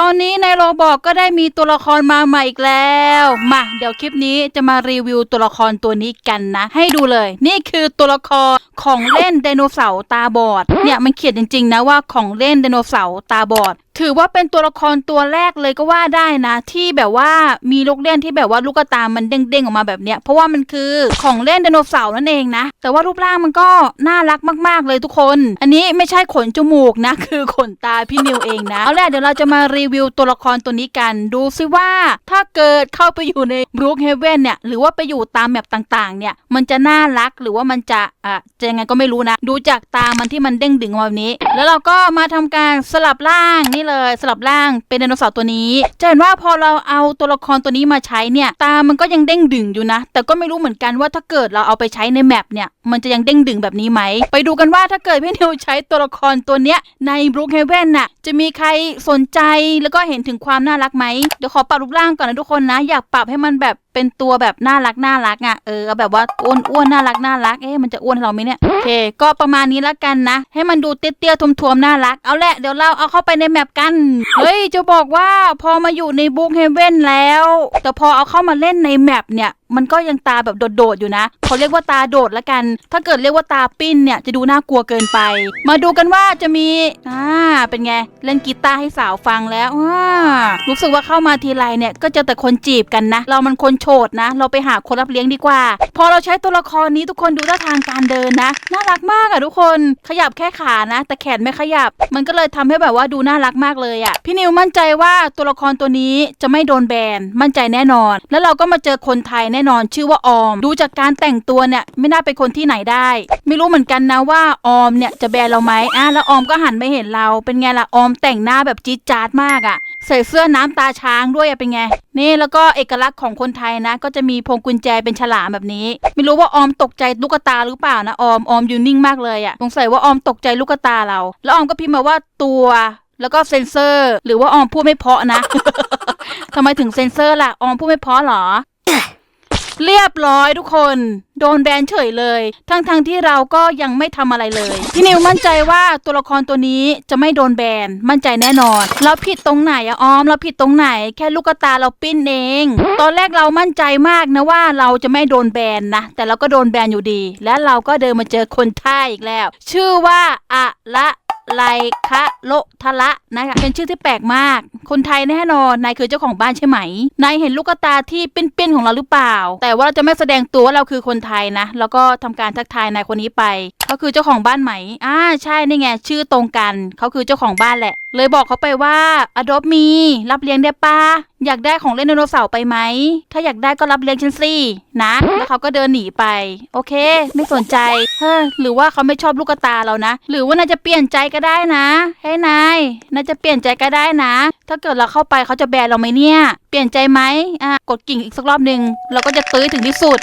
ตอนนี้ในโรบอกก็ได้มีตัวละครมาใหม่อีกแล้ว มาเดี๋ยวคลิปนี้จะมารีวิวตัวละครตัวนี้กันนะ ให้ดูเลย นี่คือตัวละครของเล่นไดโนเสาร์ตาบอดเนี่ยมันเขียนจริงๆนะว่าของเล่นไดโนเสาร์ตาบอด ถือว่าเป็นตัวละครตัวแรกเลยก็ว่าได้นะ ที่แบบว่ามีลูกเล่นที่แบบว่าลูกตามันเด้งๆออกมาแบบเนี้ยเพราะว่ามันคือของเล่นไดโนเสาร์นั่นเองนะ แต่ว่ารูปร่างมันก็น่ารักมาก ๆเลยทุกคน อันนี้ไม่ใช่ขนจมูกนะ คือขนตาพี่นิวเองนะเอาละเดี๋ยวเราจะมารีวิวตัวละครตัวนี้กัน ดูซิว่าถ้าเกิดเข้าไปอยู่ในบรูคเฮเว่นเนี่ยหรือว่าไปอยู่ตามแมปต่างๆ เนี่ยมันจะน่ารักหรือว่ามันจะอะจะยังไงก็ไม่รู้นะ ดูจากตามันที่มันเด้งดึงออกมาแบบนี้ แล้วเราก็มาทำการสลับร่างนี่เลยสลับร่างเป็นไดโนเสาร์ตัวนี้จะเห็นว่าพอเราเอาตัวละครตัวนี้มาใช้เนี่ย ตามันก็ยังเด้งดึงอยู่นะ แต่ก็ไม่รู้เหมือนกันว่าถ้าเกิดเราเอาไปใช้ในแมปเนี่ยมันจะยังเด้งดึงแบบนี้ไหม ไปดูกันว่าถ้าเกิดพี่นิวใช้ตัวละครตัวเนี้ยในบรูคเฮเว่นน่ะจะมีใครสนใจแล้วก็เห็นถึงความน่ารักไหมเดี๋ยวขอปรับรูปร่างก่อนนะทุกคนนะ อยากปรับให้มันแบบ เป็นตัวแบบน่ารักน่ารักอะเออแบบว่าอ้วนอ้วนน่ารักน่ารักเอ๊ะมันจะอ้วนเราไหมเนี่ยโอเค ก็ประมาณนี้ละกันนะ ให้มันดูเตี้ยๆทวมๆน่ารักเอาแหละเดี๋ยวเราเอาเข้าไปในแมปกัน เฮ้ยจะบอกว่าพอมาอยู่ในบุ๊กเฮเว่นแล้ว แต่พอเอาเข้ามาเล่นในแมปเนี่ยมันก็ยังตาแบบโดดๆอยู่นะเขาเรียกว่าตาโดดละกัน ถ้าเกิดเรียกว่าตาปิ้นเนี่ยจะดูน่ากลัวเกินไป มาดูกันว่าจะมีอ่าเป็นไงเล่นกีตาร์ให้สาวฟังแล้วอ่ารู้สึกว่าเข้ามาทีไรเนี่ยก็จอแต่คนจีบกันนะ เรามันคนโฉดนะ เราไปหาคนรับเลี้ยงดีกว่า พอเราใช้ตัวละครนี้ทุกคนดูท่าทางการเดินนะน่ารักมากอะทุกคนขยับแค่ขานะ แต่แขนไม่ขยับ มันก็เลยทำให้แบบว่าดูน่ารักมากเลยอะพี่นิวมั่นใจว่าตัวละครตัวนี้จะไม่โดนแบนมั่นใจแน่นอน แล้วเราก็มาเจอคนไทยแน่นอนชื่อว่าออม ดูจากการแต่งตัวเนี่ยไม่น่าเป็นคนที่ไหนได้ ไม่รู้เหมือนกันนะว่าออมเนี่ยจะแบนเราไหมอะแล้วออมก็หันไม่เห็นเรา เป็นไงล่ะออมแต่งหน้าแบบจี๊ดจ๊าดมากอะใส่เสื้อน้ำตาช้างด้วยอะเป็นไง นี่แล้วก็เอกลักษณ์ของคนไทยนะ ก็จะมีพวงกุญแจเป็นฉลามแบบนี้ ไม่รู้ว่าออมตกใจลูกตาหรือเปล่านะออมออมอยู่นิ่งมากเลยอะสงสัยว่าออมตกใจลูกตาเรา แล้วออมก็พิมพ์มาว่าตัวแล้วก็เซนเซอร์ หรือว่าออมพูดไม่เพาะนะทำไมถึงเซนเซอร์ล่ะ ออมพูดไม่เพาะเหรอ เรียบร้อยทุกคน โดนแบนเฉยเลย ทั้งๆทที่เราก็ยังไม่ทำอะไรเลย พี่นิวมั่นใจว่าตัวละครตัวนี้จะไม่โดนแบน มั่นใจแน่นอน เราผิดตรงไหนอะออม เราผิดตรงไหน แค่ลูกตาเราปิ้นเอง ตอนแรกเรามั่นใจมากนะว่าเราจะไม่โดนแบนนะ แต่เราก็โดนแบนอยู่ดี และเราก็เดินมาเจอคนท่าอีกแล้ว ชื่อว่าอะละ ไลคะโลทะละนะคะเป็นชื่อที่แปลกมาก คนไทยแน่นอนนายคือเจ้าของบ้านใช่ไหมนายเห็นลูกตาที่ปิ้นๆของเราหรือเปล่า แต่ว่าเราจะไม่แสดงตัวว่าเราคือคนไทยนะ แล้วก็ทำการทักทายนายคนนี้ไป เขาคือเจ้าของบ้านไหม อ่า ใช่ นี่ไง ชื่อตรงกัน เขาคือเจ้าของบ้านแหละ เลยบอกเขาไปว่าอดอบมี รับเลี้ยงได้ปะอยากได้ของเล่นไดโนเสาร์ไปไหม ถ้าอยากได้ก็รับเลี้ยงฉันสิ นะ แล้วเขาก็เดินหนีไป โอเค ไม่สนใจ เฮ้ยหรือว่าเขาไม่ชอบลูกตาเรานะ หรือว่านายจะเปลี่ยนใจก็ได้นะเฮ้ยนาย นายจะเปลี่ยนใจก็ได้นะ ถ้าเกิดเราเข้าไปเขาจะแบนเราไหมเนี่ย เปลี่ยนใจไหมอะกดกิ่งอีกสักรอบหนึ่งเราก็จะตื้อถึงที่สุด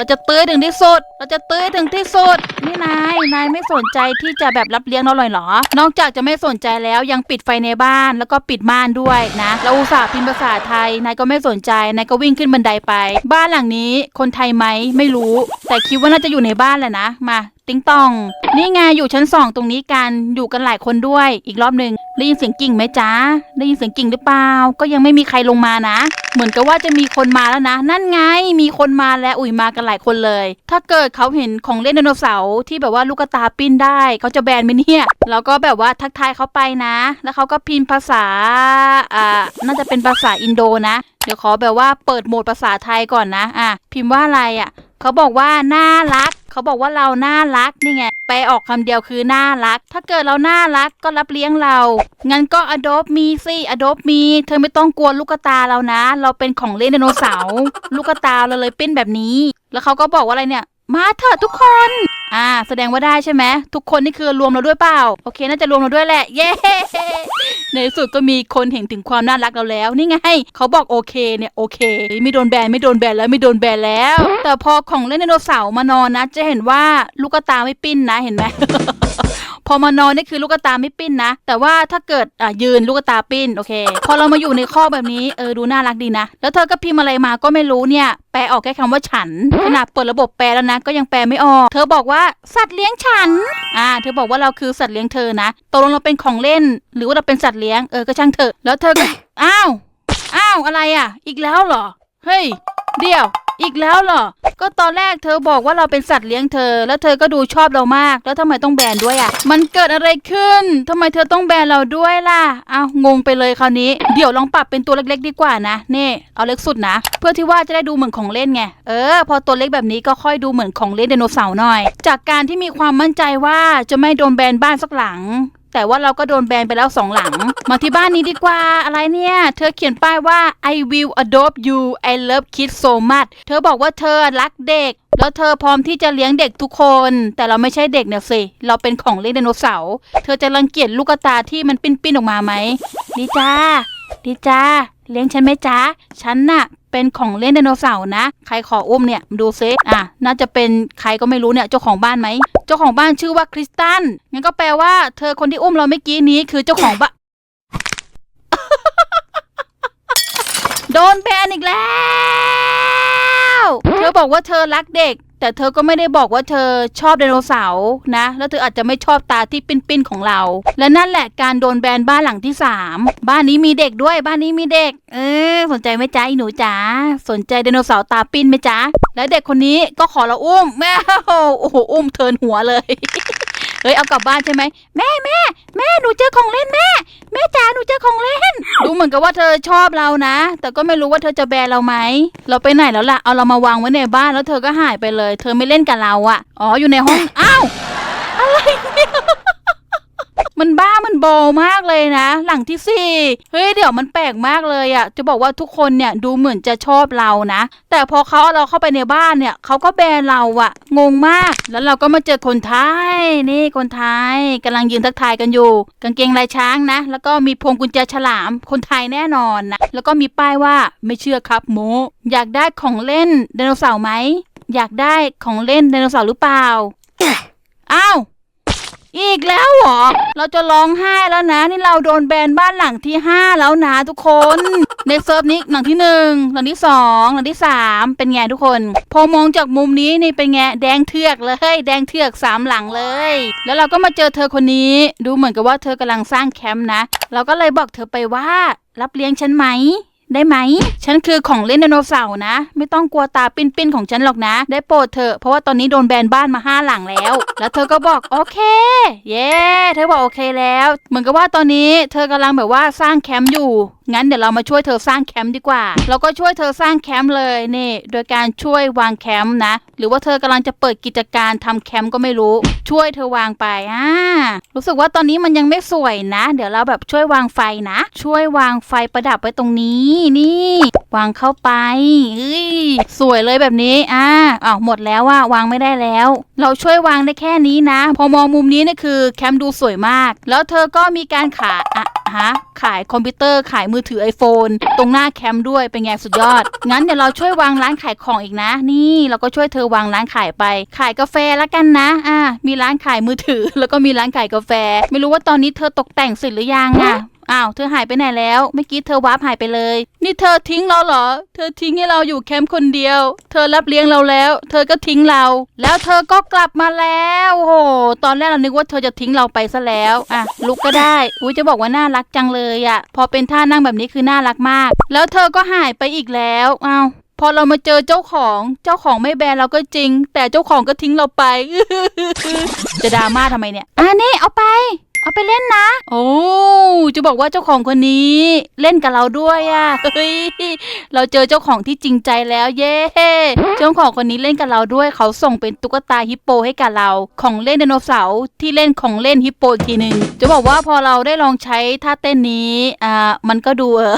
เราจะตื้อถึงที่สุด เราจะตื้อถึงที่สุด นี่นาย นายไม่สนใจที่จะแบบรับเลี้ยงเราเลยเหรอ นอกจากจะไม่สนใจแล้วยังปิดไฟในบ้านแล้วก็ปิดม่านด้วยนะ เราอุตส่าห์พิมพ์ภาษาไทย นายก็ไม่สนใจ นายก็วิ่งขึ้นบันไดไป บ้านหลังนี้คนไทยไหมไม่รู้ แต่คิดว่าน่าจะอยู่ในบ้านแหละนะ มา ติ๊งตอง นี่ไงอยู่ชั้นสองตรงนี้กัน อยู่กันหลายคนด้วย อีกรอบหนึ่ง ได้ยินเสียงกิ่งไหมจ๊ะ ได้ยินเสียงกิ่งหรือเปล่า ก็ยังไม่มีใครลงมานะ เหมือนกับว่าจะมีคนมาแล้วนะ นั่นไง มีคนมาแล้ว อุ้ยมากันหลายคนเลย ถ้าเกิดเขาเห็นของเล่นไดโนเสาร์ที่แบบว่าลูกตาปิ้นได้ เขาจะแบนไหมเนี่ย แล้วก็แบบว่าทักทายเขาไปนะ แล้วเขาก็พิมพ์ภาษา อ่า น่าจะเป็นภาษาอินโดนะ เดี๋ยวขอแบบว่าเปิดโหมดภาษาไทยก่อนนะ อะ พิมพ์ว่าอะไรอะ เขาบอกว่าน่ารัก เขาบอกว่าเราน่ารักนี่ไงไปออกคำเดียวคือน่ารัก ถ้าเกิดเราน่ารักก็รับเลี้ยงเรา งั้นก็ adopt มีสิ adopt มี เธอไม่ต้องกลัวลูกตาเรานะ เราเป็นของเล่นไดโนเสาร์ลูกตาเราเลยเป็นแบบนี้ แล้วเขาก็บอกว่าอะไรเนี่ย มาเถอะทุกคน อ่า แสดงว่าได้ใช่ไหมทุกคนนี่คือรวมเราด้วยเปล่า โอเค น่าจะรวมเราด้วยแหละ เย้ ในสุดก็มีคนเห็นถึงความน่ารักเราแล้ว นี่ไง เขาบอกโอเคเนี่ยโอเค ไม่โดนแบนไม่โดนแบนแล้วไม่โดนแบนแล้ว แต่พอของเล่นไดโนเสาร์มานอนนะ จะเห็นว่าลูกตาไม่ปิ้นนะเห็นไหม พอมานอนนี่คือลูกตาไม่ปิ้นนะ แต่ว่าถ้าเกิดอะยืนลูกตาปิ้นโอเค พอเรามาอยู่ในข้อแบบนี้เออดูน่ารักดีนะ แล้วเธอก็พิมพ์อะไรมาก็ไม่รู้เนี่ย แปลออกแค่คำว่าฉันขนาดเปิดระบบแปลแล้วนะ ก็ยังแปลไม่ออก เธอบอกว่าสัตว์เลี้ยงฉันอ่าเธอบอกว่าเราคือสัตว์เลี้ยงเธอนะตกลงเราเป็นของเล่น หรือว่าเราเป็นสัตว์เลี้ยงเออก็ช่างเถอะแล้วเธอก็อ้าวอ้าวอะไรอะ อีกแล้วเหรอเฮ้ยเดี๋ยว อีกแล้วเหรอ ก็ตอนแรกเธอบอกว่าเราเป็นสัตว์เลี้ยงเธอ แล้วเธอก็ดูชอบเรามาก แล้วทำไมต้องแบนด้วยอะ มันเกิดอะไรขึ้นทำไมเธอต้องแบนเราด้วยล่ะอ้าวงงไปเลยคราวนี้ เดี๋ยวลองปรับเป็นตัวเล็กๆ ดีกว่านะ นี่ เอาเล็กสุดนะ เพื่อที่ว่าจะได้ดูเหมือนของเล่นไง เออ พอตัวเล็กแบบนี้ก็ค่อยดูเหมือนของเล่นไดโนเสาร์หน่อย จากการที่มีความมั่นใจว่าจะไม่โดนแบนบ้านสักหลัง แต่ว่าเราก็โดนแบนไปแล้วสองหลัง มาที่บ้านนี้ดีกว่า อะไรเนี่ย เธอเขียนป้ายว่า I will adopt you I love kids so much เธอบอกว่าเธอรักเด็ก แล้วเธอพร้อมที่จะเลี้ยงเด็กทุกคน แต่เราไม่ใช่เด็กเนี่ยสิ เราเป็นของเล่นไดโนเสาร์ เธอจะรังเกียจลูกตาที่มันปิ้นๆออกมาไหมดีจ้าดีจ้า เลี้ยงฉันไหมจ้าฉันน่ะ เป็นของเล่นไดโนเสาร์นะ ใครขออุ้มเนี่ยดูซิอะ น่าจะเป็นใครก็ไม่รู้เนี่ยเจ้าของบ้านไหม เจ้าของบ้านชื่อว่าคริสตัน งั้นก็แปลว่าเธอคนที่อุ้มเราเมื่อกี้นี้คือเจ้าของบ้าน โดนแบนอีกแล้ว เธอบอกว่าเธอรักเด็ก แต่เธอก็ไม่ได้บอกว่าเธอชอบไดโนเสาร์นะ แล้วเธออาจจะไม่ชอบตาที่ปิ้นๆของเรา และนั่นแหละการโดนแบนบ้านหลังที่สามบ้านนี้มีเด็กด้วยบ้านนี้มีเด็ก เออสนใจไหมจ๊ะหนูจ๋าสนใจไดโนเสาร์ตาปิ้นไหมจ๊ะและเด็กคนนี้ก็ขอเราอุ้มแม่โอ้โหอุ้มเทินหัวเลย เฮ้ยเอากลับบ้านใช่ไหมแม่แม่แม่หนูเจอของเล่นแม่ แม่จ๋าหนูเจอของเล่น ดูเหมือนกับว่าเธอชอบเรานะ แต่ก็ไม่รู้ว่าเธอจะแบนเราไหมเราไปไหนแล้วล่ะเอาเรามาวางไว้ในบ้านแล้วเธอก็หายไปเลย เธอไม่เล่นกับเราอะอ๋ออยู่ในห้องอ้าวอะไรเนี่ย มันบ้ามันบมากเลยนะ หลังที่สี่เฮ้ยเดี๋ยวมันแปลกมากเลยอะจะบอกว่าทุกคนเนี่ยดูเหมือนจะชอบเรานะ แต่พอเขาเอาเราเข้าไปในบ้านเนี่ยเขาก็แบนเราอะงงมาก แล้วเราก็มาเจอคนไทยนี่คนไทยกำลังยืนทักทายกันอยู่ กางเกงลายช้างนะ แล้วก็มีพวงกุญแจฉลามคนไทยแน่นอนนะแล้วก็มีป้ายว่าไม่เชื่อครับโมอยากได้ของเล่นไดโนเสาร์ไหมอยากได้ของเล่นไดโนเสาร์หรือเปล่า อ้าว อีกแล้วเหรอ เราจะร้องไห้แล้วนะ นี่เราโดนแบนบ้านหลังที่ห้าแล้วนะทุกคน ในเซิร์ฟนี้หลังที่หนึ่งหลังที่สองหลังที่สามเป็นไงทุกคน พอมองจากมุมนี้นี่เป็นไงแดงเทือกเลย แดงเทือกสามหลังเลย แล้วเราก็มาเจอเธอคนนี้ ดูเหมือนกับว่าเธอกำลังสร้างแคมป์นะ เราก็เลยบอกเธอไปว่า รับเลี้ยงฉันไหม ได้ไหม ฉันคือของเล่นไดโนเสาร์นะ ไม่ต้องกลัวตาปิ้นๆของฉันหรอกนะ ได้โปรดเถอะเพราะว่าตอนนี้โดนแบนบ้านมาห้าหลังแล้ว แล้วเธอก็บอกโอเค เย้ เธอบอกโอเคแล้ว เหมือนกับว่าตอนนี้เธอกำลังแบบว่าสร้างแคมป์อยู่ งั้นเดี๋ยวเรามาช่วยเธอสร้างแคมป์ดีกว่า เราก็ช่วยเธอสร้างแคมป์เลยนี่ โดยการช่วยวางแคมป์นะ หรือว่าเธอกำลังจะเปิดกิจการทำแคมป์ก็ไม่รู้ ช่วยเธอวางไปอ่ารู้สึกว่าตอนนี้มันยังไม่สวยนะ เดี๋ยวเราแบบช่วยวางไฟนะ ช่วยวางไฟประดับไว้ตรงนี้นี่ วางเข้าไปเอ้ยสวยเลยแบบนี้อ่าอ้าวหมดแล้วว่าวางไม่ได้แล้ว เราช่วยวางได้แค่นี้นะ พอมองมุมนี้นี่คือแคมป์ดูสวยมาก แล้วเธอก็มีการขายอะฮะขายคอมพิวเตอร์ขายมือถือ iPhone ตรงหน้าแคมป์ด้วยเป็นไงสุดยอด งั้นเดี๋ยวเราช่วยวางร้านขายของอีกนะ นี่เราก็ช่วยเธอวางร้านขายไป ขายกาแฟแล้วกันนะ อ่า มีร้านขายมือถือ แล้วก็มีร้านขายกาแฟ ไม่รู้ว่าตอนนี้เธอตกแต่งเสร็จหรือยังอะอ้าว เธอหายไปไหนแล้ว เมื่อกี้เธอวาร์ปหายไปเลย นี่เธอทิ้งเราเหรอ เธอทิ้งให้เราอยู่แคมป์คนเดียว เธอรับเลี้ยงเราแล้ว เธอก็ทิ้งเรา แล้วเธอก็กลับมาแล้วโอ้โหตอนแรกเรานึกว่าเธอจะทิ้งเราไปซะแล้ว อะ ลุกก็ได้ อุ้ยจะบอกว่าน่ารักจังเลยอะพอเป็นท่านั่งแบบนี้คือน่ารักมาก แล้วเธอก็หายไปอีกแล้ว อ้าวพอเรามาเจอเจ้าของ เจ้าของไม่แบนเราก็จริง แต่เจ้าของก็ทิ้งเราไป จะดราม่าทำไมเนี่ย อะนี่เอาไป เอาไปเล่นนะ โอ้จะบอกว่าเจ้าของคนนี้ เล่นกับเราด้วยอะ่ะเฮ้ยเราเจอเจ้าของที่จริงใจแล้วเย้เจ้าของคนนี้เล่นกับเราด้วย เขาส่งเป็นตุ๊กตาฮิปโปให้กับเรา ของเล่นไดโนเสาร์ที่เล่นของเล่นฮิปโปอีกทีหนึ่งจะบอกว่าพอเราได้ลองใช้ท่าเต้นนี้อ่ามันก็ดูเออ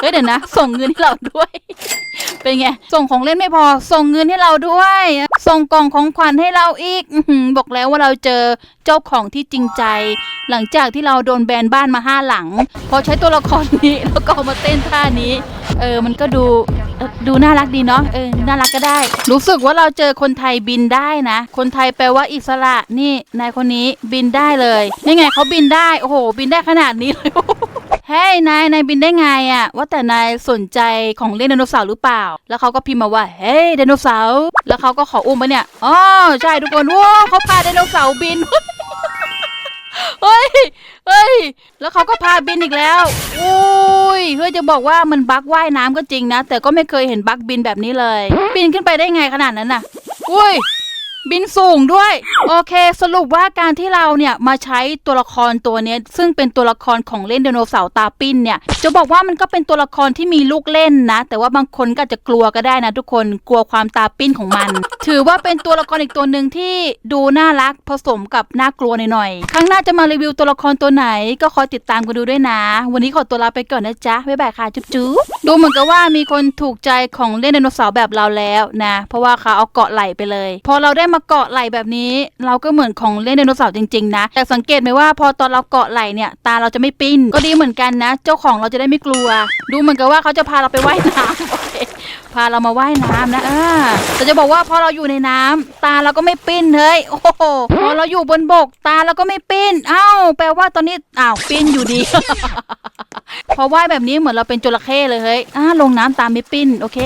เฮ้ยเดี๋ยวนะ ส่งเงินให้เราด้วย เป็นไง ส่งของเล่นไม่พอ ส่งเงินให้เราด้วย ส่งกล่องของขวัญให้เราอีกอบอกแล้วว่าเราเจอเจ้าของที่จริงใจ หลังจากที่เราโดนแบนบ้านมาห้าหลัง พอใช้ตัวละครนี้แล้วก็มาเต้นท่านี้ เออ มันก็ดูดูน่ารักดีเนาะ เออ น่ารักก็ได้ รู้สึกว่าเราเจอคนไทยบินได้นะ คนไทยแปลว่าอิสระ นี่ นายคนนี้บินได้เลย นี่ไงเขาบินได้ โอ้โห บินได้ขนาดนี้เลย เฮ้ยนายนายบินได้ไงอะว่าแต่นายสนใจของเล่นไดโนเสาร์หรือเปล่า แล้วเขาก็พิมพ์มาว่าเฮ้ยไดโนเสาร์แล้วเขาก็ขออุ้มมาเนี่ยอ๋อใช่ทุกคนว้าเขาพาไดโนเสาร์บินเฮ้ยเฮ้ย แล้วเขาก็พาบินอีกแล้ว อุ้ย เฮ้ยจะบอกว่ามันบักว่ายน้ำก็จริงนะ แต่ก็ไม่เคยเห็นบักบินแบบนี้เลย บินขึ้นไปได้ไงขนาดนั้นน่ะ อุ้ย บินสูงด้วย โอเค สรุปว่าการที่เราเนี่ยมาใช้ตัวละครตัวนี้ซึ่งเป็นตัวละครของเล่นไดโนเสาร์ตาปิ้นเนี่ย จะบอกว่ามันก็เป็นตัวละครที่มีลูกเล่นนะ แต่ว่าบางคนก็อาจจะกลัวก็ได้นะทุกคนกลัวความตาปิ้นของมัน ถือว่าเป็นตัวละครอีกตัวหนึ่งที่ดูน่ารักผสมกับน่ากลัวหน่อยๆครั้งหน้าจะมารีวิวตัวละครตัวไหน ก็คอยติดตามกันดูด้วยนะ วันนี้ขอตัวลาไปก่อนนะจ๊ะบ๊ายบายค่ะจุ๊บจุ๊บดูเหมือนกับว่ามีคนถูกใจของเล่นไดโนเสาร์แบบเราแล้วนะ เพราะว่าเขาเอาเกาะไหลไปเลย พอเราได้มาเกาะไหลแบบนี้ เราก็เหมือนของเล่นไดโนเสาร์จริงๆนะแต่สังเกตไหมว่าพอตอนเราเกาะไหลเนี่ยตาเราจะไม่ปิ้น ก็ดีเหมือนกันนะ เจ้าของเราจะได้ไม่กลัว ดูเหมือนกับว่าเขาจะพาเราไปว่ายน้ำโอเคพาเรามาว่ายน้ำนะเออแต่จะบอกว่าพอเราอยู่ในน้ำตาเราก็ไม่ปิ้นเฮ้ยโอ้โหพอเราอยู่บนบก ตาเราก็ไม่ปิ้นอ้าวแปลว่าตอนนี้อ้าวปิ้นอยู่ดี พอว่ายแบบนี้เหมือนเราเป็นจระเข้เลยเฮ้ยอ้าลงน้ำตามไม่ปิ้นโอเค